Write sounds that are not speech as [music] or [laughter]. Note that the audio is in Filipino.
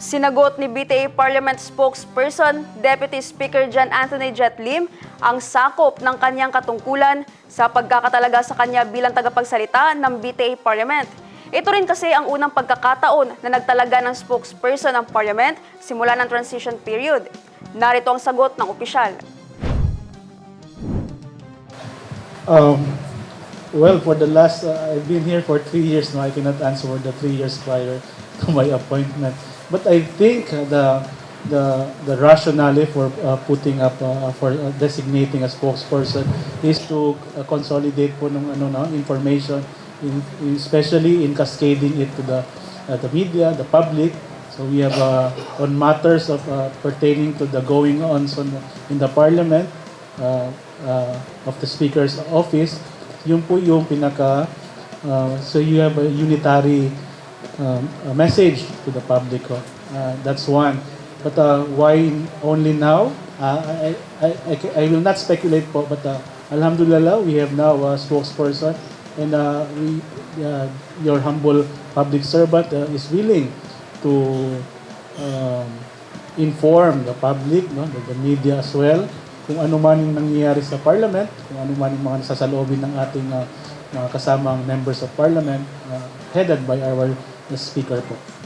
Sinagot ni BTA Parliament spokesperson, Deputy Speaker John Anthony Jet Lim, ang sakop ng kanyang katungkulan sa pagkakatalaga sa kanya bilang tagapagsalita ng BTA Parliament. Ito rin kasi ang unang pagkakataon na nagtalaga ng spokesperson ng Parliament simula ng transition period. Narito ang sagot ng opisyal. Um, well, for the last, uh, I've been here for three years now. I cannot answer the three years prior to my [laughs] appointment. But I think the the the rationale for uh, putting up uh, for uh, designating a spokesperson is to uh, consolidate po ng ano no information, in, in- especially in cascading it to the uh, the media, the public. So we have uh, on matters of uh, pertaining to the going on the, in the parliament uh, uh, of the speaker's office. Yun po yung pinaka uh, so you have a unitary um, a message to the public. oh. Uh, that's one. But uh, why only now? Uh, I, I, I, I will not speculate po, but uh, Alhamdulillah, we have now a spokesperson and uh, we, uh, your humble public servant uh, is willing to um, inform the public, no, the, the media as well, kung ano man yung nangyayari sa parliament, kung ano man yung mga nasasaloobin ng ating uh, mga kasamang members of parliament uh, headed by our uh, speaker po.